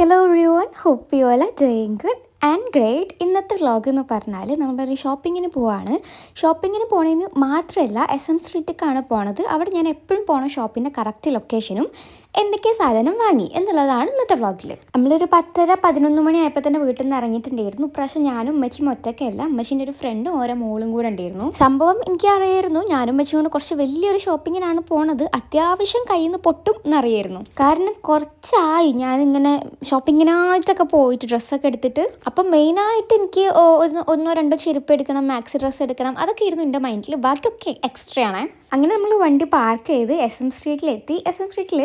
Hello റിയോൺ hope you are doing good and great ഇന്നത്തെ vlog എന്ന് പറഞ്ഞാൽ ഒരു ഷോപ്പിങ്ങിന് പോവാണ്. ഷോപ്പിങ്ങിന് പോണതിന് മാത്രമല്ല എസ് എം സ്ട്രീറ്റിലേക്കാണ് പോണത്. അവിടെ ഞാൻ എപ്പോഴും പോണ ഷോപ്പിന്റെ കറക്റ്റ് ലൊക്കേഷനും എന്തൊക്കെ സാധനം വാങ്ങി എന്നുള്ളതാണ് ഇന്നത്തെ വ്ളോഗിൽ നമ്മളൊരു പത്തര പതിനൊന്ന് മണി ആയപ്പോൾ തന്നെ വീട്ടിൽ നിന്ന് ഇറങ്ങിയിട്ടുണ്ടായിരുന്നു. പ്രാവശ്യം ഞാനും ഉമ്മച്ചിയും ഒറ്റയ്ക്കല്ല ഉമ്മച്ചിന്റെ ഒരു ഫ്രണ്ടും ഓരോ മോളും കൂടെ ഉണ്ടായിരുന്നു. സംഭവം എനിക്ക് അറിയായിരുന്നു ഞാനും ഉമ്മച്ചിയും കൊണ്ട് കുറച്ച് വലിയൊരു ഷോപ്പിങ്ങിനാണ് പോണത്. അത്യാവശ്യം കയ്യിൽ നിന്ന് പൊട്ടും എന്നറിയായിരുന്നു. കാരണം കുറച്ചായി ഞാനിങ്ങനെ ഷോപ്പിങ്ങിനായിട്ടൊക്കെ പോയിട്ട് ഡ്രസ്സൊക്കെ എടുത്തിട്ട്. അപ്പം മെയിനായിട്ട് എനിക്ക് ഒന്ന് രണ്ടോ ചെരുപ്പ് എടുക്കണം മാക്സി ഡ്രസ്സ് എടുക്കണം. അതൊക്കെ ഇരുന്നു എന്റെ മൈൻഡിൽ ബാക്കിയൊക്കെ എക്സ്ട്രാ ആണ്. അങ്ങനെ നമ്മൾ വണ്ടി പാർക്ക് ചെയ്ത് എസ് എം സ്ട്രീറ്റിലെത്തി എസ് എം സ്ട്രീറ്റിൽ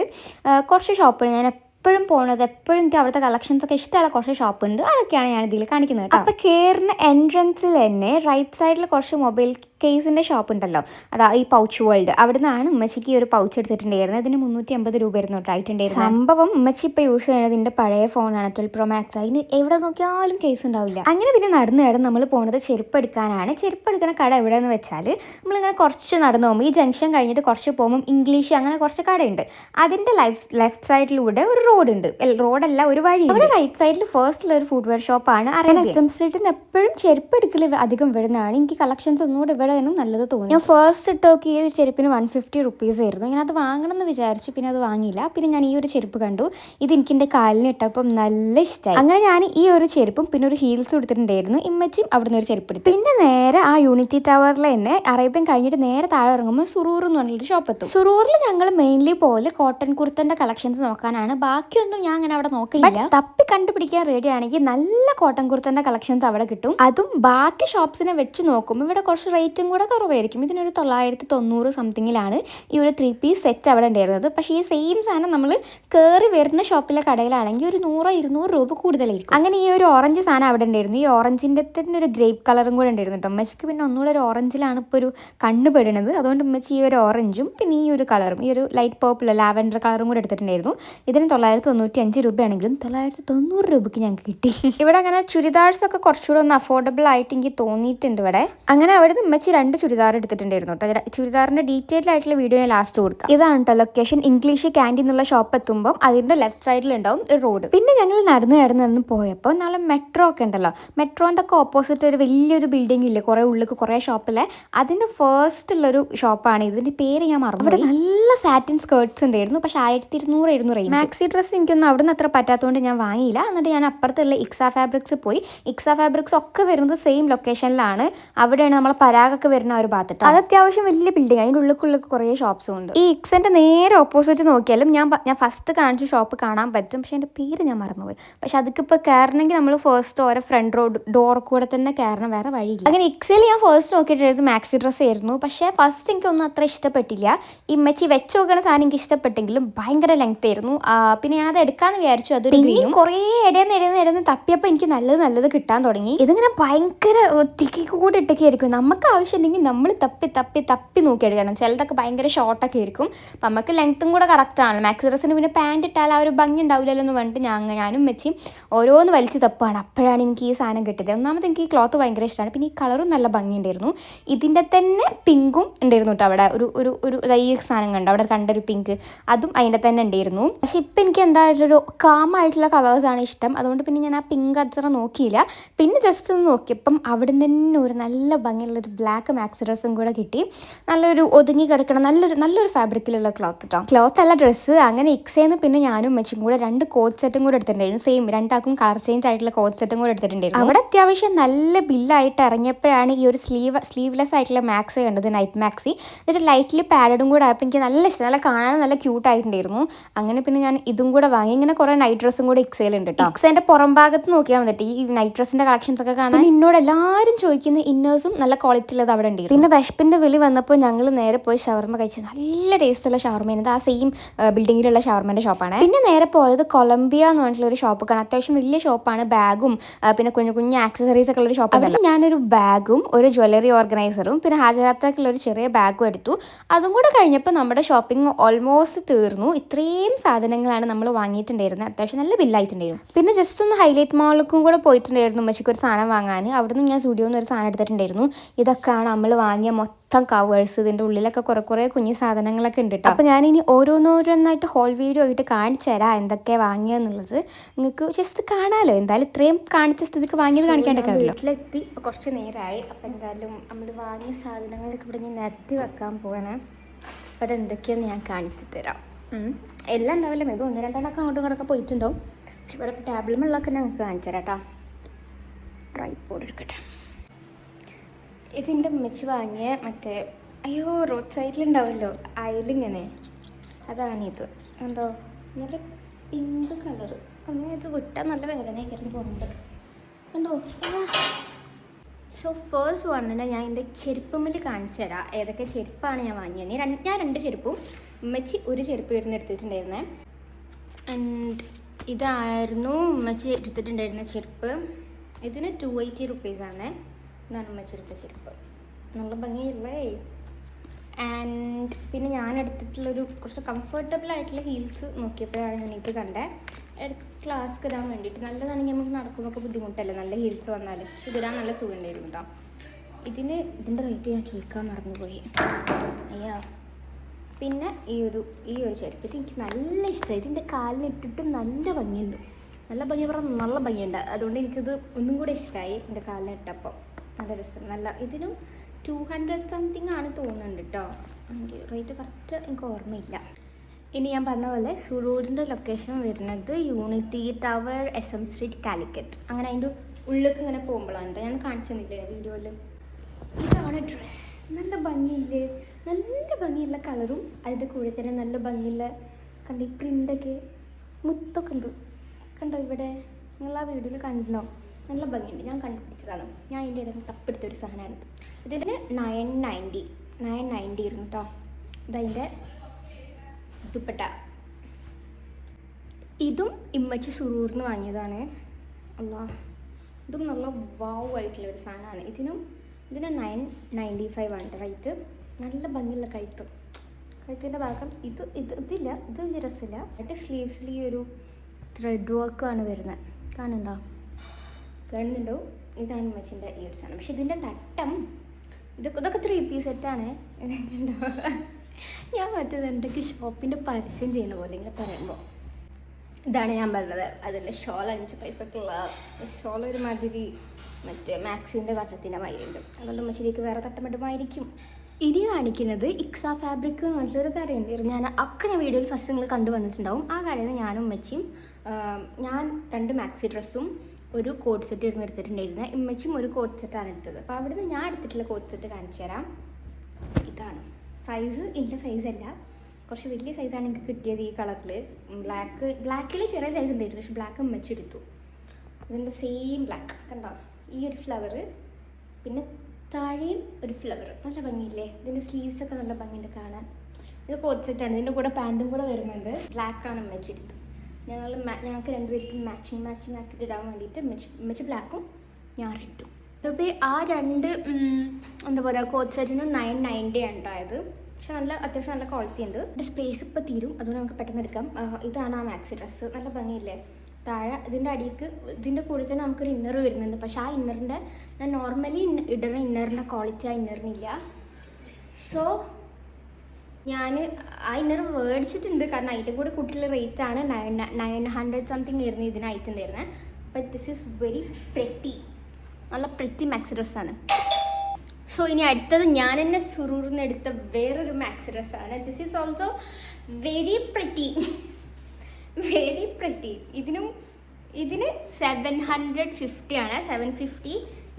കുറച്ച് ഷോപ്പുകൾ ഞാൻ എപ്പോഴും പോണത് എപ്പോഴും എനിക്ക് അവിടുത്തെ കളക്ഷൻസ് ഒക്കെ ഇഷ്ടമുള്ള കുറച്ച് ഷോപ്പ് ഉണ്ട്. അതൊക്കെയാണ് ഞാൻ ഇതിൽ കാണിക്കുന്നത് കേട്ടോ. അപ്പോൾ കയറുന്ന എൻട്രൻസിൽ തന്നെ റൈറ്റ് സൈഡിൽ കുറച്ച് മൊബൈൽ കേസിന്റെ ഷോപ്പ് ഉണ്ടല്ലോ. അതാ ഈ പൗച്ച് വേൾഡ് അവിടെ നിന്നാണ് ഉമ്മച്ചിക്ക് ഈ ഒരു പൗച്ച് എടുത്തിട്ടുണ്ടായിരുന്നത്. ഇതിന് മുന്നൂറ്റി അമ്പത് രൂപ ആയിരുന്നു ആയിട്ടുണ്ടായിരുന്നത് സംഭവം ഉമ്മച്ചി ഇപ്പോൾ യൂസ് ചെയ്യുന്നത് ഇതിന്റെ പഴയ ഫോണാണ് ട്വൽവ് പ്രോ മാക്സ് അതിന് എവിടെ നോക്കിയാലും കേസ് ഉണ്ടാവില്ല. അങ്ങനെ പിന്നെ നടന്ന് നടന്ന് നമ്മൾ പോണത് ചെരുപ്പ് എടുക്കാനാണ് ചെരുപ്പ് എടുക്കുന്ന കട എവിടെയെന്ന് വെച്ചാൽ നമ്മളിങ്ങനെ കുറച്ച് നടന്നു പോകുമ്പോൾ ഈ ജംഗ്ഷൻ കഴിഞ്ഞിട്ട് കുറച്ച് പോകുമ്പോൾ ഇംഗ്ലീഷ് അങ്ങനെ കുറച്ച് കടയുണ്ട്. അതിന്റെ ലൈഫ് ലെഫ്റ്റ് സൈഡിലൂടെ ഒരു റോഡ് ഉണ്ട് റോഡല്ല ഒരു വഴി അവിടെ റൈറ്റ് സൈഡിൽ ഫസ്റ്റിൽ ഒരു ഫുഡ് വെയർ ഷോപ്പാണ് അറിയാം എസ് എം സ്ട്രീറ്റിൽ നിന്ന് എപ്പോഴും ചെരുപ്പ് എടുക്കൽ അധികം വരുന്നതാണ് എനിക്ക് കളക്ഷൻസ് ഒന്നുകൂടെ ഇവിടെ തന്നെ നല്ലത് തോന്നി ഞാൻ ഫസ്റ്റ് ഇട്ടോക്ക് ഈ ഒരു ചെരുപ്പിന് വൺ ഫിഫ്റ്റി റുപ്പീസ് ആയിരുന്നു. ഞാൻ അത് വാങ്ങണം എന്ന് വിചാരിച്ചു. പിന്നെ അത് വാങ്ങിയില്ല. പിന്നെ ഞാൻ ഈ ഒരു ചെരുപ്പ് കണ്ടു. ഇത് എനിക്ക് എന്റെ കാലിന് ഇട്ടപ്പം നല്ല ഇഷ്ടമായി അങ്ങനെ ഞാൻ ഈ ഒരു ചെരുപ്പും പിന്നെ ഒരു ഹീൽസ് എടുത്തിട്ടുണ്ടായിരുന്നു. ഇമ്മച്ചും അവിടുന്ന് ഒരു ചെരുപ്പ് എടുത്തു. പിന്നെ നേരെ ആ യൂണിറ്റി ടവറിൽ തന്നെ അറേബ്യൻ കഴിഞ്ഞിട്ട് നേരെ താഴെ ഇറങ്ങുമ്പോൾ സുറൂർ എന്ന് പറഞ്ഞൊരു ഷോപ്പ് എത്തും. സുറൂറിൽ ഞങ്ങൾ മെയിൻലി പോലെ കോട്ടൺ കുർത്തന്റെ കളക്ഷൻസ് നോക്കാനാണ്. ബാക്കിയൊന്നും ഞാൻ അങ്ങനെ അവിടെ നോക്കില്ല തപ്പി കണ്ടുപിടിക്കാൻ റെഡി ആണെങ്കിൽ നല്ല കോട്ടൺ കുർത്തന്റെ കളക്ഷൻസ് അവിടെ കിട്ടും. അതും ബാക്കി ഷോപ്സിനെ വെച്ച് നോക്കും ഇവിടെ കുറച്ച് റേറ്റും കൂടെ കുറവായിരിക്കും. ഇതിനൊരു തൊള്ളായിരത്തി തൊണ്ണൂറ് സംതിങ്ങിലാണ് ഈ ഒരു ത്രീ പീസ് സെറ്റ് അവിടെ ഉണ്ടായിരുന്നത്. പക്ഷേ ഈ സെയിം സാധനം നമ്മൾ കയറി വരുന്ന ഷോപ്പിലെ കടയിലാണെങ്കിൽ ഒരു നൂറോ ഇരുന്നൂറ് രൂപ കൂടുതലായിരിക്കും. അങ്ങനെ ഈ ഒരു ഓറഞ്ച് സാധനം അവിടെ ഉണ്ടായിരുന്നു. ഈ ഓറഞ്ചിന്റെ തന്നെ ഒരു ഗ്രേപ്പ് കളറും കൂടെ ഉണ്ടായിരുന്നു കേട്ടോ. ഉമ്മച്ചിക്ക് പിന്നെ ഒന്നുകൂടെ ഒരു ഓറഞ്ചിലാണ് ഇപ്പോൾ ഒരു കണ്ണ് പെടുന്നത്. അതുകൊണ്ട് ഉമ്മച്ചി ഈ ഒരു ഓറഞ്ചും പിന്നെ ഈ ഒരു കളറും ഈ ഒരു ലൈറ്റ് പേർപ്പിൾ ലാവൻഡർ കളറും കൂടെ എടുത്തിട്ടുണ്ടായിരുന്നു. ഇതിന് തൊള്ളായിരത്തി തൊണ്ണൂറ്റി അഞ്ച് രൂപയാണെങ്കിലും തൊള്ളായിരത്തി തൊണ്ണൂറ് രൂപയ്ക്ക് ഞങ്ങൾക്ക് കിട്ടി. ഇവിടെ അങ്ങനെ ചുരിദാർസ് ഒക്കെ കുറച്ചുകൂടെ ഒന്ന് അഫോർഡബിൾ ആയിട്ട് എനിക്ക് തോന്നിയിട്ടുണ്ട് ഇവിടെ. അങ്ങനെ അവിടെ ഉമ്മച്ചി രണ്ട് ചുരിദാർ എടുത്തിട്ടുണ്ടായിരുന്നു കേട്ടോ. ചുരിദാറിന്റെ ഡീറ്റെയിൽ ആയിട്ടുള്ള വീഡിയോ ഞാൻ ലാസ്റ്റ് കൊടുക്കാം. ഇതാണ് ലൊക്കേഷൻ ഇംഗ്ലീഷ് ക്യാന്റീൻ എന്നുള്ള ഷോപ്പ് എത്തുമ്പോൾ അതിന്റെ ലെഫ്റ്റ് സൈഡിൽ ഉണ്ടാവും ഒരു റോഡ് പിന്നെ ഞങ്ങൾ നടന്ന് നടന്ന് നടന്ന് പോയപ്പോൾ നാളെ മെട്രോ ഒക്കെ ഉണ്ടല്ലോ. മെട്രോന്റെ ഒക്കെ ഓപ്പോസിറ്റ് ഒരു വലിയൊരു ബിൽഡിംഗ് ഇല്ലേ? കുറെ ഉള്ളിൽ കുറെ ഷോപ്പിലെ അതിന്റെ ഫസ്റ്റ് ഉള്ളൊരു ഷോപ്പാണ് ഇതിന്റെ പേര് ഞാൻ മറന്നു അവിടെ നല്ല സാറ്റിൻ സ്കേർട്സ് ഉണ്ടായിരുന്നു. പക്ഷെ ആയിരത്തി ഇരുന്നൂറായിരുന്നു റേഞ്ച് മാക്സി ഡ്രസ്സ് എനിക്കൊന്നും അവിടെ നിന്ന് അത്ര പറ്റാത്തതുകൊണ്ട് ഞാൻ വാങ്ങിയില്ല. എന്നിട്ട് ഞാൻ അപ്പുറത്തുള്ള ഇക്സ ഫാബ്രിക്സ് പോയി. ഇക്സ ഫാബ്രിക്സ് ഒക്കെ വരുന്നത് സെയിം ലൊക്കേഷനിലാണ് അവിടെയാണ് നമ്മൾ പരാഗൊക്കെ വരുന്ന ഒരു ഭാഗത്തിട്ട് അത് അത്യാവശ്യം വലിയ ബിൽഡിംഗ് അതിന്റെ ഉള്ളിൽ കുറേ ഷോപ്സും ഉണ്ട്. ഈ ഇക്സന്റെ നേരെ ഓപ്പോസിറ്റ് നോക്കിയാലും ഞാൻ ഞാൻ ഫസ്റ്റ് കാണിച്ച ഷോപ്പ് കാണാൻ പറ്റും. പക്ഷേ എന്റെ പേര് ഞാൻ മറന്നുപോയി. പക്ഷെ അതിപ്പോൾ കയറണമെങ്കിൽ നമ്മൾ ഫസ്റ്റ് ഓരോ ഫ്രണ്ട് റോഡ് ഡോർ കൂടെ തന്നെ കയറണം വേറെ വഴിയില്ല. അങ്ങനെ ഇക്സയിൽ ഞാൻ ഫസ്റ്റ് നോക്കിയിട്ടായിരുന്നു മാക്സി ഡ്രസ്സ് ആയിരുന്നു. പക്ഷേ ഫസ്റ്റ് എനിക്കൊന്നും അത്ര ഇഷ്ടപ്പെട്ടില്ല. ഈ മെച്ചി വെച്ച് നോക്കുന്ന സാധനം എനിക്ക് ഇഷ്ടപ്പെട്ടെങ്കിലും ഭയങ്കര ലെങ്ത് ആയിരുന്നു. ആ, പിന്നെ അത് എടുക്കാന്ന് വിചാരിച്ചു. അത് ഗ്രീനും കുറേ ഇടയെന്ന് ഇടയെന്ന് ഇടയെന്ന് തപ്പിയപ്പോൾ എനിക്ക് നല്ലത് നല്ലത് കിട്ടാൻ തുടങ്ങി. ഇതിങ്ങനെ ഭയങ്കര തിക്കി കൂടി ഇട്ടൊക്കെയായിരിക്കും നമുക്ക് ആവശ്യമുണ്ടെങ്കിൽ നമ്മൾ തപ്പി തപ്പി തപ്പി നോക്കി എടുക്കണം ചിലതൊക്കെ ഭയങ്കര ഷോർട്ടൊക്കെ ആയിരിക്കും. അപ്പം നമുക്ക് ലെങ്ത്തും കൂടെ കറക്റ്റ് ആണ് മാക്സി ഡ്രസ്സിന് പിന്നെ പാന്റ് ഇട്ടാൽ ആ ഒരു ഭംഗി ഉണ്ടാവില്ലല്ലോ എന്ന് പറഞ്ഞിട്ട് ഞാൻ ഞാനും വെച്ച് ഓരോന്ന് വലിച്ചു തപ്പാണ് അപ്പോഴാണ് എനിക്ക് ഈ സാധനം കിട്ടിയത്. ഒന്നാമത് എനിക്ക് ഈ ക്ലോത്ത് ഭയങ്കര ഇഷ്ടമാണ്. പിന്നെ ഈ കളറും നല്ല ഭംഗിയുണ്ടായിരുന്നു ഇതിന്റെ തന്നെ പിങ്കും ഉണ്ടായിരുന്നു കേട്ടോ അവിടെ. ഒരു ഒരു ഒരു ഈ സാധനം കണ്ടു? അവിടെ കണ്ടൊരു പിങ്ക് അതും അതിന്റെ തന്നെ ഉണ്ടായിരുന്നു. പക്ഷെ ഇപ്പം എനിക്ക് എന്തായാലും കാമായിട്ടുള്ള കളേഴ്സാണ് ഇഷ്ടം. അതുകൊണ്ട് പിന്നെ ഞാൻ ആ പിങ്ക് അത്ര നോക്കിയില്ല. പിന്നെ ജസ്റ്റ് ഒന്ന് നോക്കിയപ്പം അവിടെ തന്നെ ഒരു നല്ല ഭംഗിയുള്ളൊരു ബ്ലാക്ക് മാക്സി ഡ്രസ്സും കൂടെ കിട്ടി. നല്ലൊരു ഒതുങ്ങി കിടക്കണം നല്ലൊരു നല്ലൊരു ഫാബ്രിക്കിലുള്ള ക്ലോത്ത് കേട്ടോ ക്ലോത്ത് അല്ല ഡ്രസ്സ് അങ്ങനെ ഇക്സേന്ന് പിന്നെ ഞാനും മെച്ചും കൂടെ രണ്ട് കോട്ട് സെറ്റും കൂടെ എടുത്തിട്ടുണ്ടായിരുന്നു. സെയിം രണ്ടാക്കും കളർ ചേഞ്ച് ആയിട്ടുള്ള കോട്ട് സെറ്റും കൂടെ എടുത്തിട്ടുണ്ടായിരുന്നു. അവിടെ അത്യാവശ്യം നല്ല ബില്ലായിട്ട് ഇറങ്ങിയപ്പോഴാണ് ഈ ഒരു സ്ലീവ് സ്ലീവ്ലെസ് ആയിട്ടുള്ള മാക്സ് കണ്ടത് നൈറ്റ് മാക്സി എന്നിട്ട് ലൈറ്റ്ലി പാഡഡും കൂടെ ആയപ്പോൾ എനിക്ക് നല്ല ഇഷ്ടം. നല്ല കാണാൻ നല്ല ക്യൂട്ട് ആയിട്ടുണ്ടായിരുന്നു. അങ്ങനെ പിന്നെ ഞാൻ ഇതും കൂടെ വാങ്ങി. ഇങ്ങനെ കുറെ നൈറ്റ് ഡ്രസ്സും കൂടെ ഇക്സയിലുണ്ട് കേട്ടോ ഇക്സേന്റെ പുറം ഭാഗത്ത് നോക്കിയാൽ വന്നിട്ട് ഈ നൈറ്റ് ഡ്രസ്സിന്റെ കളക്ഷൻസ് ഒക്കെ കാണാൻ. എന്നോട് എല്ലാവരും ചോദിക്കുന്ന ഇന്നേഴ്സും നല്ല ക്വാളിറ്റി ഉള്ളത് അവിടെ ഉണ്ട് പിന്നെ വിശപ്പിന്റെ വിളി വന്നപ്പോൾ ഞങ്ങൾ നേരെ പോയി ഷവർമ കഴിച്ചു നല്ല ടേസ്റ്റ് ഉള്ള ഷവർമയാണ് ആ സെയിം ബിൽഡിങ്ങിലുള്ള ഷവർമന്റെ ഷോപ്പാണ് പിന്നെ നേരെ പോയത് കൊളംബിയ എന്ന് പറഞ്ഞിട്ടുള്ള ഒരു ഷോപ്പ് കാണാൻ. അത്യാവശ്യം വലിയ ഷോപ്പാണ് ബാഗും പിന്നെ കുഞ്ഞു കുഞ്ഞു ആക്സസറീസ് ഒക്കെ ഉള്ള ഒരു ഷോപ്പ് അവിടെ ഞാനൊരു ബാഗും ഒരു ജ്വല്ലറി ഓർഗനൈസറും പിന്നെ ഹാജരാത്തേക്കുള്ള ഒരു ചെറിയ ബാഗും എടുത്തു. അതും കൂടെ കഴിഞ്ഞപ്പോൾ നമ്മുടെ ഷോപ്പിംഗ് ഓൾമോസ്റ്റ് തീർന്നു. ഇത്രയും സാധനങ്ങളാണ് നമ്മൾ വാങ്ങിയിട്ടുണ്ടായിരുന്നു. അത്യാവശ്യം നല്ല ബില്ലായിട്ടുണ്ടായിരുന്നു പിന്നെ ജസ്റ്റ് ഒന്ന് ഹൈലൈറ്റ് മാളിലേക്കും കൂടെ പോയിട്ടുണ്ടായിരുന്നു ഉമ്മച്ചിക്ക് ഒരു സാധനം വാങ്ങാൻ. അവിടെ നിന്ന് ഞാൻ സ്റ്റുഡിയോയിൽ നിന്ന് ഒരു സാധനം എടുത്തിട്ടുണ്ടായിരുന്നു. ഇതൊക്കെയാണ് നമ്മൾ വാങ്ങിയ മൊത്തം കവേഴ്സ് ഇതിന്റെ ഉള്ളിലൊക്കെ കുറേ കുറേ കുഞ്ഞു സാധനങ്ങളൊക്കെ ഉണ്ട് കേട്ടോ അപ്പോൾ ഞാനിനി ഓരോന്നോരോന്നായിട്ട് ഹോൾ വീഡിയോ ആയിട്ട് കാണിച്ചു തരാം എന്തൊക്കെ വാങ്ങിയെന്നുള്ളത് നിങ്ങൾക്ക് ജസ്റ്റ് കാണാമല്ലോ എന്തായാലും ഇത്രയും കാണിച്ച സ്ഥിതിക്ക് വാങ്ങിയത് കാണിക്കാണ്ടൊക്കെ വീട്ടിലെത്തി. കുറച്ച് നേരമായി അപ്പോൾ എന്തായാലും നമ്മൾ വാങ്ങിയ സാധനങ്ങളൊക്കെ ഇവിടെ ഞാൻ നിരത്തി വെക്കാൻ പോകണേ അവിടെ എന്തൊക്കെയാണെന്ന് ഞാൻ കാണിച്ചു തരാം. എല്ലാം ഉണ്ടാവില്ല. മേബി ഒന്ന് രണ്ടെണ്ണമൊക്കെ അങ്ങോട്ടും ഇങ്ങോട്ടൊക്കെ പോയിട്ടുണ്ടാവും. പക്ഷെ ഇവിടെ ടേബിളുമുള്ളതൊക്കെ ഞങ്ങൾക്ക് കാണിച്ചു തരാം കേട്ടോ ട്രൈപ്പോഡ് എടുക്കട്ടെ ഇതിന്റെ ഉമ്മച്ച് വാങ്ങിയ മറ്റേ അയ്യോ റോഡ് സൈഡിലുണ്ടാവുമല്ലോ അയലിങ്ങനെ അതാണിത് എന്തോ നല്ല പിങ്ക് കളറ് അങ്ങനെ ഇത് വിട്ടാൽ നല്ല വേദനയൊക്കെ പോകുന്നുണ്ട് കണ്ടോ സോ ഫേസ്റ്റ് വണ്ണിന് ഞാൻ എന്റെ ചെരുപ്പുമ്മിൽ കാണിച്ചു തരാം. ഏതൊക്കെ ചെരുപ്പാണ് ഞാൻ വാങ്ങിയത് രണ്ട് ഞാൻ രണ്ട് ചെരുപ്പും ഉമ്മച്ചി ഒരു ചെരുപ്പ് ഇരുന്ന് എടുത്തിട്ടുണ്ടായിരുന്നേ. ആൻഡ് ഇതായിരുന്നു ഉമ്മച്ചി എടുത്തിട്ടുണ്ടായിരുന്ന ചെരുപ്പ്. ഇതിന് ടു എയ്റ്റി റുപ്പീസാണ് ഇതാണ് ഉമ്മച്ചി എടുത്ത ചെരുപ്പ്. നല്ല ഭംഗിയില്ലേ? ആൻഡ് പിന്നെ ഞാൻ എടുത്തിട്ടുള്ളൊരു കുറച്ച് കംഫർട്ടബിൾ ആയിട്ടുള്ള ഹീൽസ് നോക്കിയപ്പോഴാണ് ഞാൻ ഇത് കണ്ടത് ക്ലാസ്ക്ക് ഇടാൻ വേണ്ടിയിട്ട് നല്ലതാണെങ്കിൽ നമുക്ക് നടക്കുമ്പോൾ ബുദ്ധിമുട്ടല്ലേ? നല്ല ഹീൽസ് വന്നാൽ പക്ഷെ ഇതിടാൻ നല്ല സുഖം ഉണ്ടായിരുന്നു കേട്ടോ ഇതിന് ഇതിന്റെ റേറ്റ് ഞാൻ ചോദിക്കാൻ മറന്നുപോയി. അയ്യോ. പിന്നെ ഈ ഒരു ഈ ഒരു ചെരുപ്പ് ഇത് എനിക്ക് നല്ല ഇഷ്ടമായി ഇതിന്റെ കാലിനിട്ടിട്ടും നല്ല ഭംഗിയുണ്ട്. നല്ല ഭംഗി പറഞ്ഞാൽ നല്ല ഭംഗിയുണ്ട്. അതുകൊണ്ട് എനിക്കിത് ഒന്നും കൂടെ ഇഷ്ടമായി എന്റെ കാലിനിട്ടപ്പം നല്ല രസം. നല്ല ഇതിനും ടു ഹൺഡ്രഡ് സംതിങ് ആണ് തോന്നുന്നുണ്ട് കേട്ടോ റേറ്റ് കറക്റ്റ് എനിക്ക് ഓർമ്മയില്ല. ഇനി ഞാൻ പറഞ്ഞ പോലെ സുറൂരിന്റെ ലൊക്കേഷൻ വരുന്നത് unity tower S M street Calicut അങ്ങനെ അതിന്റെ ഉള്ളിലേക്ക് ഇങ്ങനെ പോകുമ്പോഴാണ്. ഞാൻ കാണിച്ചു തന്നില്ലേ വീഡിയോയിൽ? ഇതാണ് ഡ്രസ്സ് നല്ല ഭംഗിയില്ലേ? നല്ല ഭംഗിയുള്ള കളറും അതിന്റെ കൂടെ തന്നെ നല്ല ഭംഗിയുള്ള കണ്ട ഈ പ്രിന്റൊക്കെ മുത്തൊക്കെ ഉണ്ട്. കണ്ടോ ഇവിടെ? നിങ്ങൾ ആ വീഡിയോയിൽ കണ്ടോ നല്ല ഭംഗിയുണ്ട്. ഞാൻ കണ്ടുപിടിച്ചതാണ്. ഞാൻ അതിന്റെ ഇടയിൽ തപ്പെടുത്തൊരു സാധനമാണ് ഇതിന് നയൻ നയന്റി നയൻ നയന്റി ഇരുന്നു കേട്ടോ ഇതതിന്റെ ദുപ്പട്ട ഇതും ഇമ്മച്ചി സുറൂർന്ന് വാങ്ങിയതാണ്. അല്ലാ ഇതും നല്ല വാവ് ആയിട്ടുള്ള ഒരു സാധനമാണ്. ഇതിനും ഇതിന് നയൻ നയന്റി ഫൈവ് ആണ് റേറ്റ് നല്ല ഭംഗിയുള്ള കഴുത്ത്. കഴുത്തിന്റെ ഭാഗം ഇത് ഇത് ഇതില്ല ഇത് വലിയ രസമില്ല. എന്നിട്ട് സ്ലീവ്സിൽ ഈ ഒരു ത്രെഡ് വർക്കാണ് വരുന്നത്. കാണുന്നുണ്ടോ? കാണുന്നുണ്ടോ? ഇതാണ് മച്ചിന്റെ ഈ ഒരു സാധനം. പക്ഷെ ഇതിന്റെ തട്ടം ഇതൊക്കെ ഇതൊക്കെ ത്രീ പീസ് സെറ്റാണ് ഞാൻ മറ്റേത് എന്തൊക്കെ ഷോപ്പിന്റെ പരസ്യം ചെയ്യുന്ന പോലെ ഇങ്ങനെ പറയുമ്പോൾ ഇതാണ് ഞാൻ പറഞ്ഞത്. അതിന്റെ ഷോൾ അഞ്ച് പൈസക്കുള്ള ഷോൾ ഒരുമാതിരി മറ്റേ മാക്സിന്റെ തട്ടത്തിന്റെ മാതിരിയുണ്ട്. അതുകൊണ്ട് ഉമ്മശ്ശേരിക്ക് വേറെ തട്ടമിടുമായിരിക്കും. ഇനി കാണിക്കുന്നത് ഇക്സ ഫാബ്രിക് എന്ന് പറഞ്ഞിട്ടൊരു കടയുണ്ട്. ഞാൻ ഒക്കെ ഞാൻ വീഡിയോയിൽ ഫസ്റ്റ് നിങ്ങൾ കണ്ടു വന്നിട്ടുണ്ടാവും. ആ കടയിൽ നിന്ന് ഞാനും ഉമ്മച്ചിയും ഞാൻ രണ്ട് മാക്സി ഡ്രസ്സും ഒരു കോട്ട് സെറ്റ് ഇരുന്ന് എടുത്തിട്ടുണ്ടായിരുന്നത് ഇമ്മച്ചും ഒരു കോട്ട് സെറ്റാണ് എടുത്തത്. അപ്പോൾ അവിടുന്ന് ഞാൻ എടുത്തിട്ടുള്ള കോട്ട് സെറ്റ് കാണിച്ചു തരാം. ഇതാണ്. സൈസ് എന്റെ സൈസല്ല കുറച്ച് വലിയ സൈസാണ് എനിക്ക് കിട്ടിയത് ഈ കളറിൽ ബ്ലാക്ക് ബ്ലാക്കിൽ ചെറിയ സൈസ് ഉണ്ടായിരുന്നു പക്ഷെ ബ്ലാക്ക് മെച്ചെടുത്തു ഇതിന്റെ സെയിം ബ്ലാക്ക് കണ്ടോ? ഈ ഒരു ഫ്ലവർ പിന്നെ താഴെയും ഒരു ഫ്ലവർ നല്ല ഭംഗിയില്ലേ? ഇതിന്റെ സ്ലീവ്സ് ഒക്കെ നല്ല ഭംഗിയുണ്ട് കാണാൻ. ഇത് കോട്ട് സെറ്റാണ് ഇതിന്റെ കൂടെ പാന്റും കൂടെ വരുന്നുണ്ട്. ബ്ലാക്കാണ് മെച്ചെടുത്തു ഞങ്ങൾ ഞങ്ങൾക്ക് രണ്ടുപേർക്കും മാച്ചിങ് മാച്ചിങ് ആക്കിയിട്ട് ഇടാൻ വേണ്ടിയിട്ട് മെച്ച് മെച്ച് ബ്ലാക്കും ഞാൻ റെഡും ഇതിപ്പോൾ ആ രണ്ട് എന്താ പറയുക കോട്ട് സെറ്റിനും നയൻ നയന്റി ഉണ്ടായത്. പക്ഷെ നല്ല അത്യാവശ്യം നല്ല ക്വാളിറ്റി ഉണ്ട്. ഇതിന്റെ സ്പേസ് ഇപ്പോൾ തീരും. അതുകൊണ്ട് നമുക്ക് പെട്ടെന്ന് എടുക്കാം. ഇതാണ് ആ മാക്സി ഡ്രസ്സ് നല്ല ഭംഗിയില്ലേ? താഴെ ഇതിന്റെ അടിക്ക് ഇതിന്റെ കൂടെ തന്നെ നമുക്കൊരു ഇന്നർ വരുന്നുണ്ട്. പക്ഷെ ആ ഇന്നറിന്റെ ഞാൻ നോർമലി ഇടുന്ന ഇന്നറിന്റെ ക്വാളിറ്റി ആ ഇന്നറിനില്ല സോ ഞാൻ ആ ഇന്നർ മേടിച്ചിട്ടുണ്ട്. കാരണം അതിന്റെ കൂടെ കുട്ടികളുടെ റേറ്റ് ആണ് നയൻ നയൻ ഹൺഡ്രഡ് സംതിങ് ആയിരുന്നു ഇതിന് ഐറ്റം തരുന്നത്. But this is very pretty നല്ല പ്രിറ്റി മാക്സി ഡ്രസ്സാണ് സോ ഇനി അടുത്തത് ഞാൻ എന്നെ സുറൂർന്ന് എടുത്ത വേറൊരു മാക്സി ഡ്രസ്സാണ് this is also very pretty very pretty ഇതിനും ഇതിന് സെവൻ ഹൺഡ്രഡ് ഫിഫ്റ്റി ആണ്. സെവൻ ഫിഫ്റ്റി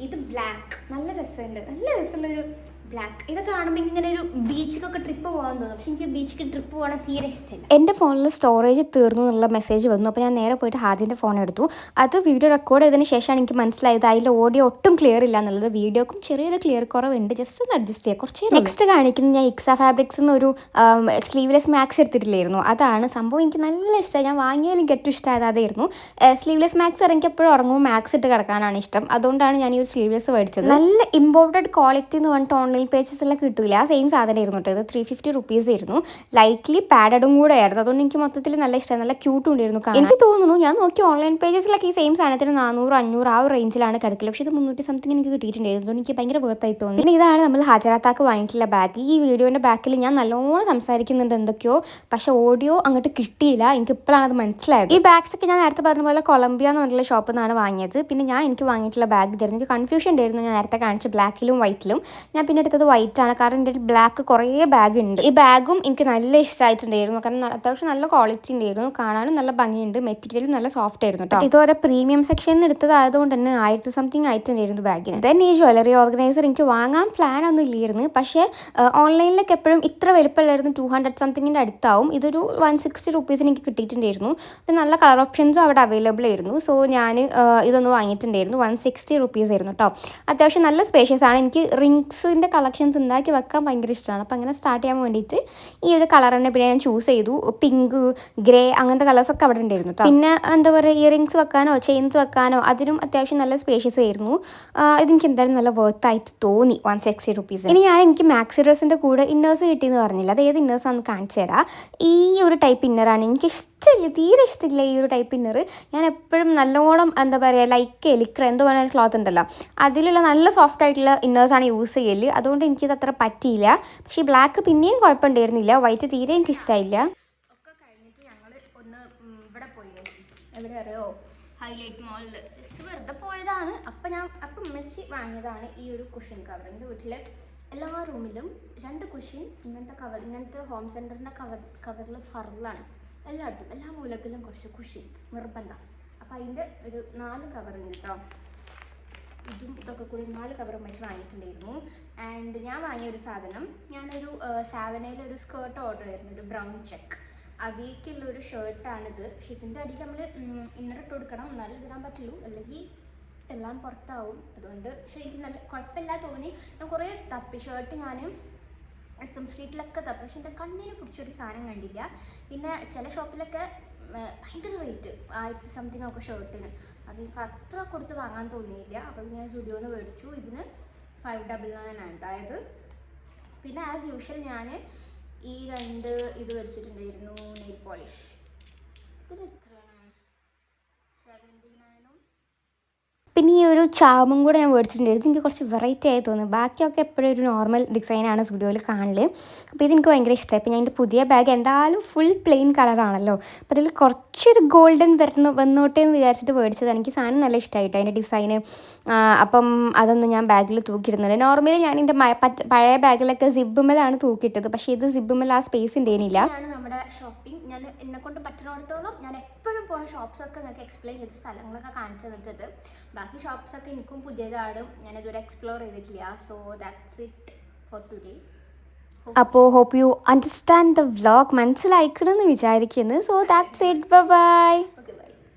ഇത് ബ്ലാക്ക് നല്ല രസമുണ്ട്. നല്ല രസമുള്ളൊരു ബ്ലാക്ക് ഇത് കാണുമ്പോൾ ഇങ്ങനെ ഒരു ബീച്ചിലൊക്കെ ട്രിപ്പ് പോകാൻ തോന്നും പക്ഷെ എനിക്ക് ബീച്ചിൽ ട്രിപ്പ് പോകണം തീരെ ഇഷ്ടമില്ല എന്റെ ഫോണിൽ സ്റ്റോറേജ് തീർന്നു എന്നുള്ള മെസ്സേജ് വന്നു. അപ്പോൾ ഞാൻ നേരെ പോയിട്ട് ഹാദിന്റെ ഫോൺ എടുത്തു. അത് വീഡിയോ റെക്കോർഡ് ചെയ്തതിന് ശേഷമാണ് എനിക്ക് മനസ്സിലായത് അതിൽ ഓഡിയോ ഒട്ടും ക്ലിയർ ഇല്ല എന്നുള്ളത്. വീഡിയോക്കും ചെറിയൊരു ക്ലിയർ കുറവുണ്ട്. ജസ്റ്റ് ഒന്ന് അഡ്ജസ്റ്റ് ചെയ്യാം. കുറച്ച് നെക്സ്റ്റ് കാണിക്കുന്നത് ഞാൻ ഇക്സ ഫാബ്രിക്സ് എന്നൊരു സ്ലീവ്ലെസ് മാക്സ് എടുത്തിട്ടില്ലായിരുന്നു. അതാണ് സംഭവം എനിക്ക് നല്ല ഇഷ്ടമായി ഞാൻ വാങ്ങിയാലും എനിക്ക് ഏറ്റവും ഇഷ്ടമായത് അതായിരുന്നു സ്ലീവ്ലെസ് മാക്സ് ഇറങ്ങിയപ്പോഴും ഉറങ്ങുമ്പോൾ മാക്സ് ഇട്ട് കിടക്കാനാണ് ഇഷ്ടം. അതുകൊണ്ടാണ് ഞാൻ ഈ ഒരു സ്ലീവ്ലെസ് മേടിച്ചത്. നല്ല ഇമ്പോർട്ടഡ് ക്വാളിറ്റി എന്ന് പറഞ്ഞിട്ട് ഓൺലൈൻ പേജസിലൊക്കെ കിട്ടില്ല ആ സെയിം സാധനം ആയിരുന്നു കേട്ടോ ഇത് ത്രീ ഫിഫ്റ്റി റുപ്പീസ് ആയിരുന്നു. ലൈറ്റ്ലി പാഡഡും കൂടെ ആയിരുന്നു. അതുകൊണ്ട് എനിക്ക് മൊത്തത്തിൽ നല്ല ഇഷ്ടം. നല്ല ക്യൂട്ടും ഉണ്ടായിരുന്നു കാണാൻ. എനിക്ക് തോന്നുന്നു ഞാൻ നോക്കി ഓൺലൈൻ പേജസിലൊക്കെ ഈ സെയിം സാധനത്തിന് നാനൂറ് അഞ്ഞൂറ് ആ റേഞ്ചിലാണ് കിടക്കില്ല പക്ഷേ ഇത് മുന്നൂറ്റി സംതിങ് എനിക്ക് കിട്ടിയിട്ടുണ്ടായിരുന്നു. അതുകൊണ്ട് എനിക്ക് ഭയങ്കര വർത്തായി തോന്നി. പിന്നെ ഇതാണ് നമ്മൾ ഹജറാത്താക്ക് വാങ്ങിയിട്ടുള്ള ബാഗ് ഈ വീഡിയോന്റെ ബാക്കിൽ ഞാൻ നല്ലോണം സംസാരിക്കുന്നുണ്ട് എന്തൊക്കെയോ. പക്ഷെ ഓഡിയോ അങ്ങോട്ട് കിട്ടിയില്ല. എനിക്ക് ഇപ്പോഴാണ് അത് മനസ്സിലായത്. ഈ ബാഗ്സ് ഒക്കെ ഞാൻ നേരത്തെ പറഞ്ഞ പോലെ കൊളംബിയ എന്ന് പറഞ്ഞിട്ടുള്ള ഷോപ്പിൽ നിന്നാണ് വാങ്ങിയത്. പിന്നെ ഞാൻ എനിക്ക് വാങ്ങിയിട്ടുള്ള ബാഗ് ഇതായിരുന്നു. എനിക്ക് കൺഫ്യൂഷൻ ഉണ്ടായിരുന്നു. ഞാൻ നേരത്തെ കാണിച്ച ബ്ലാക്കിലും വൈറ്റിലും ഞാൻ പിന്നെ എടുത്തത് വൈറ്റ് ആണ്. കാരണം എന്റെ ബ്ലാക്ക് കുറേ ബാഗ് ഉണ്ട്. ഈ ബാഗും എനിക്ക് നല്ല ഇഷ്ടമായിട്ടുണ്ടായിരുന്നു കാരണം അത്യാവശ്യം നല്ല ക്വാളിറ്റി ഉണ്ടായിരുന്നു. കാണാനും നല്ല ഭംഗിയുണ്ട്. മെറ്റീരിയലും നല്ല സോഫ്റ്റ് ആയിരുന്നു കേട്ടോ ഇതുവരെ പ്രീമിയം സെക്ഷനിൽ എടുത്തതായതുകൊണ്ട് തന്നെ ആയിരത്തി സംതിങ് ആയിട്ടുണ്ടായിരുന്നു ബാഗിന് ദെൻ ഈ ജ്വല്ലറി ഓർഗനൈസർ എനിക്ക് വാങ്ങാൻ പ്ലാൻ ഒന്നും ഇല്ലായിരുന്നു. പക്ഷേ ഓൺലൈനിലൊക്കെ എപ്പോഴും ഇത്ര വലുപ്പമുള്ളായിരുന്നു ടു ഹൺഡ്രഡ് സംതിങ്ങിന്റെ അടുത്താവും. ഇതൊരു വൺ സിക്സ്റ്റി റുപ്പീസിന് എനിക്ക് കിട്ടിയിട്ടുണ്ടായിരുന്നു. നല്ല കളർ ഓപ്ഷൻസും അവിടെ അവൈലബിൾ ആയിരുന്നു. സോ ഞാൻ ഇതൊന്ന് വാങ്ങിയിട്ടുണ്ടായിരുന്നു. വൺ സിക്സ്റ്റി റുപ്പീസ് ആയിരുന്നു കേട്ടോ അത്യാവശ്യം നല്ല സ്പേഷ്യസ് ആണ്. എനിക്ക് റിങ്സിന്റെ കളക്ഷൻസ് ഉണ്ടാക്കി വെക്കാൻ ഭയങ്കര ഇഷ്ടമാണ്. അപ്പോൾ അങ്ങനെ സ്റ്റാർട്ട് ചെയ്യാൻ വേണ്ടിയിട്ട് ഈ ഒരു കളർ തന്നെ പിന്നെ ഞാൻ ചൂസ് ചെയ്തു. പിങ്ക് ഗ്രേ അങ്ങനത്തെ കളേഴ്സൊക്കെ അവിടെ ഉണ്ടായിരുന്നു പിന്നെ എന്താ പറയുക ഇയറിങ്സ് വെക്കാനോ ചെയിൻസ് വെക്കാനോ അതിനും അത്യാവശ്യം നല്ല സ്പേഷ്യസ് ആയിരുന്നു. ഇതെനിക്ക് എന്തായാലും നല്ല വർത്ത് ആയിട്ട് തോന്നി. വൺ സിക്സ്റ്റി റുപ്പീസ് ഇനി ഞാൻ എനിക്ക് മാക്സി ഡ്രസ്സിന്റെ കൂടെ ഇന്നേഴ്സ് കിട്ടിയെന്ന് പറഞ്ഞില്ല? അത് ഏത് ഇന്നേഴ്സ് ആണെന്ന് കാണിച്ചു തരാം. ഈ ഒരു ടൈപ്പ് ഇന്നറാണ് എനിക്ക് ഇഷ്ടമില്ല തീരെ ഇഷ്ടമില്ല ഈ ഒരു ടൈപ്പ് ഇന്നർ ഞാൻ എപ്പോഴും നല്ലോണം എന്താ പറയുക ലൈക്ക് എലിക്ര എന്തോ പറഞ്ഞ ക്ലോത്ത് ഉണ്ടല്ലോ. അതിലുള്ള നല്ല സോഫ്റ്റ് ആയിട്ടുള്ള ഇന്നേഴ്സാണ് യൂസ് ചെയ്യൽ. അതുകൊണ്ട് എനിക്കിത് അത്ര പറ്റിയില്ല. പക്ഷേ ഈ ബ്ലാക്ക് പിന്നെയും കുഴപ്പമുണ്ടായിരുന്നില്ല. വൈറ്റ് തീരെ എനിക്ക് ഇഷ്ടമായില്ല ഒക്കെ കഴിഞ്ഞിട്ട് ഞങ്ങൾ ഒന്ന് ഇവിടെ പോയി. എവിടെ അറിയോ? ഹൈലൈറ്റ് മോളിൽ ജസ്റ്റ് വെറുതെ പോയതാണ്. അപ്പം ഞാൻ അപ്പം ഉമ്മച്ചി വാങ്ങിയതാണ് ഈ ഒരു കുഷൻ കവർ എന്റെ വീട്ടിൽ എല്ലാ റൂമിലും രണ്ട് കുഷൻ ഇങ്ങനത്തെ കവർ ഇങ്ങനത്തെ ഹോം സെന്ററിന്റെ കവർ കവറിൽ ഫറലാണ് എല്ലായിടത്തും എല്ലാ മൂലത്തിലും കുറച്ച് കുഷൻസ് നിർബന്ധം. അപ്പം അതിന്റെ ഒരു നാല് കവർ ഉണ്ട് കേട്ടോ. ഇതും ഇതൊക്കെ കൂടി നാല് കവറും വെച്ച് വാങ്ങിയിട്ടുണ്ടായിരുന്നു. ആൻഡ് ഞാൻ വാങ്ങിയ ഒരു സാധനം ഞാനൊരു സാവനയിൽ ഒരു സ്കേർട്ട് ഓർഡർ ചെയ്തിരുന്നു ഒരു ബ്രൗൺ ചെക്ക് അതിലേക്കുള്ള ഒരു ഷർട്ടാണിത് പക്ഷെ ഇതിന്റെ അടിയിൽ നമ്മൾ ഇന്നർ ഇട്ട് കൊടുക്കണം. എന്നാലും ഇടാൻ പറ്റുള്ളൂ. അല്ലെങ്കിൽ എല്ലാം പുറത്താവും. അതുകൊണ്ട് പക്ഷെ എനിക്ക് നല്ല കുഴപ്പമില്ല തോന്നി. ഞാൻ കുറേ തപ്പി. ഷർട്ട് ഞാൻ എസ് എം സ്ട്രീറ്റിലൊക്കെ തപ്പി. പക്ഷെ എന്റെ കണ്ണിന് പിടിച്ചൊരു സാധനം കണ്ടില്ല. പിന്നെ ചില ഷോപ്പിലൊക്കെ ഭയങ്കര റേറ്റ് ആയിരത്തി സംതിങ് ഒക്കെ ഷർട്ടിന് അത് എനിക്ക് അത്ര കൊടുത്ത് വാങ്ങാൻ തോന്നിയില്ല. അപ്പം ഞാൻ സ്റ്റുഡിയോന്ന് മേടിച്ചു. ഇതിന് ഫൈവ് ഡബിൾ നയൻ ആണ്. അതായത് പിന്നെ ആസ് യൂഷ്വൽ ഞാൻ ഈ രണ്ട് ഇത് മേടിച്ചിട്ടുണ്ടായിരുന്നു നെയിൽ പോളിഷ് പിന്നെ എത്രയാണ്? സെവന്റി നയനും പിന്നെ ഈ ഒരു ചാമും കൂടെ ഞാൻ മേടിച്ചിട്ടുണ്ടായിരുന്നു എനിക്ക് കുറച്ച് വെറൈറ്റി ആയി തോന്നുന്നു. ബാക്കിയൊക്കെ എപ്പോഴും ഒരു നോർമൽ ഡിസൈനാണ് സ്റ്റുഡിയോയിൽ കാണൽ. അപ്പോൾ ഇതെനിക്ക് ഭയങ്കര ഇഷ്ടമായി പിന്നെ എന്റെ പുതിയ ബാഗ് എന്തായാലും ഫുൾ പ്ലെയിൻ കളറാണല്ലോ അപ്പോൾ അതിൽ കുറച്ചൊരു ഗോൾഡൻ വരുന്നു വന്നോട്ടെ എന്ന് വിചാരിച്ചിട്ട് മേടിച്ചത് എനിക്ക് സാധനം നല്ല ഇഷ്ടമായിട്ടോ അതിന്റെ ഡിസൈന് അപ്പം അതൊന്നും ഞാൻ ബാഗിൽ തൂക്കിയിരുന്നില്ല നോർമലി ഞാൻ എന്റെ പഴയ ബാഗിലൊക്കെ സിബുമലാണ് തൂക്കിയിട്ടത്. പക്ഷേ ഇത് സിബ്ബുമൽ ആ സ്പേസ് നമ്മുടെ ഷോപ്പിംഗ് ഞാൻ എന്നെ കൊണ്ട് പറ്റുന്നിടത്തോളം ഞാൻ എപ്പോഴും പോകുന്ന ഷോപ്സൊക്കെ നിങ്ങൾക്ക് എക്സ്പ്ലെയിൻ ചെയ്ത് സ്ഥലങ്ങളൊക്കെ കാണിച്ചു തന്നിട്ടുണ്ട്. ബാക്കി ഷോപ്സൊക്കെ എനിക്കും പുതിയതാണ് ഞാൻ ഇതുവരെ എക്സ്പ്ലോർ ചെയ്തിട്ടില്ല. So that's it for today അപ്പോൾ hope you understand the vlog മനസ്സിലായിക്കണമെന്ന് വിചാരിക്കുന്നു. So that's it bye bye